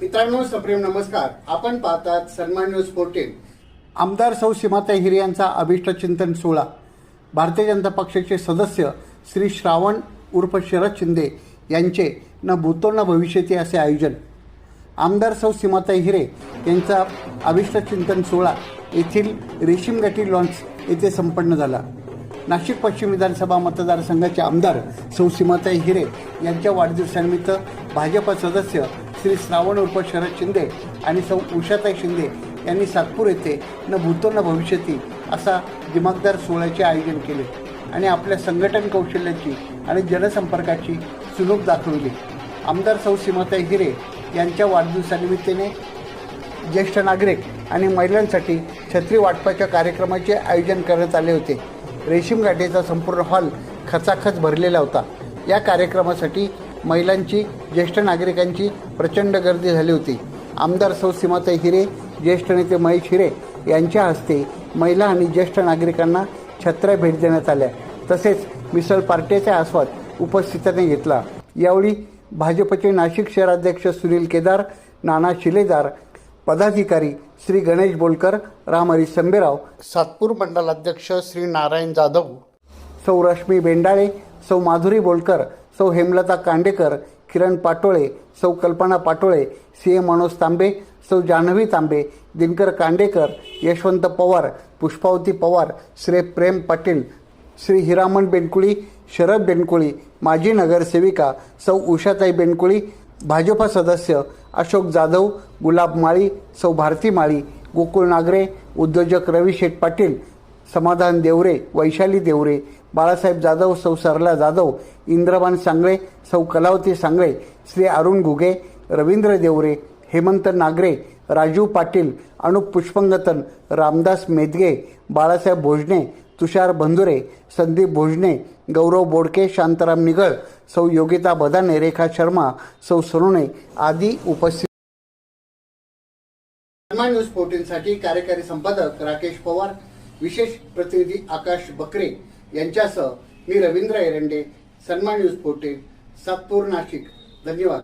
मित्रांनो सप्रेम नमस्कार. आपण पाहतात सन्मान न्यूज फोर्टीन आमदार सौ सीमाताई हिरे यांचा अभिष्टचिंतन सोहळा. भारतीय जनता पक्षाचे सदस्य श्री श्रावण उर्फ शरद शिंदे यांचे न भूतो न भविष्यते असे आयोजन. आमदार सौ सीमाताई हिरे यांचा अभिष्टचिंतन सोहळा येथील रेशीमगाठी लॉन्च येथे संपन्न झाला. नाशिक पश्चिम विधानसभा मतदारसंघाचे आमदार सौ सीमाताई हिरे यांच्या वाढदिवसानिमित्त भाजपा सदस्य श्री श्रावण उर्फ शरद शिंदे आणि सौ उषाताई शिंदे यांनी सातपूर येथे न भूतो न भविष्यती असा दिमागदार सोहळ्याचे आयोजन केले आणि आपल्या संघटन कौशल्याची आणि जनसंपर्काची सुलूक दाखविली. आमदार सौ सीमाताई हिरे यांच्या वाढदिवसानिमित्ताने ज्येष्ठ नागरिक आणि महिलांसाठी छत्री वाटपाच्या कार्यक्रमाचे आयोजन करण्यात आले होते. रेशीम संपूर्ण हॉल खचाखच भरलेला होता. या कार्यक्रमासाठी महिलांची ज्येष्ठ नागरिकांची प्रचंड गर्दी झाली होती. आमदार सौ सीमाताई हिरे ज्येष्ठ नेते महेश हिरे यांच्या हस्ते महिला आणि ज्येष्ठ नागरिकांना छत्र्या भेट देण्यात आल्या. तसेच मिसळ पार्टीचा आस्वाद उपस्थितांनी घेतला. यावेळी भाजपचे नाशिक शहराध्यक्ष सुनील केदार नाना शिलेदार पदाधिकारी श्री गणेश बोलकर रामहरी संबेराव सातपूर मंडलाध्यक्ष श्री नारायण जाधव सौ रश्मी बेंडाळे सौ माधुरी बोलकर सौ हेमलता कांडेकर किरण पाटोळे सौ कल्पना पाटोळे सी ए मनोज तांबे सौ जान्हवी तांबे दिनकर कांडेकर यशवंत पवार पुष्पावती पवार श्री प्रेम पाटील श्री हिरामण बेनकुळी शरद बेनकुळी माजी नगरसेविका सौ उषाताई बेनकुळी भाजपा सदस्य अशोक जाधव गुलाब माळी सौ भारती माळी गोकुळ नागरे उद्योजक रवी शेठ पाटील समाधान देवरे वैशाली देवरे बाळासाहेब जाधव सौ सरला जाधव इंद्रबान सांगळे सौ कलावती सांगळे श्री अरुण घुगे रवींद्र देवरे हेमंत नागरे राजू पाटील अनुप पुष्पंगतन रामदास मेदगे बाळासाहेब भोजने तुषार बंधुरे संदीप भोजने गौरव बोडके शांताराम निगळ सौ योगिता बदाने रेखा शर्मा सौ सरुणे आदी उपस्थित न्यूज फोर्टीनसाठी कार्यकारी संपादक राकेश पवार विशेष प्रतिनिधी आकाश बकरे यांच्यासह मी रवींद्र एरंडे सन्मान न्यूज फोर्टीन सातपूर नाशिक. धन्यवाद.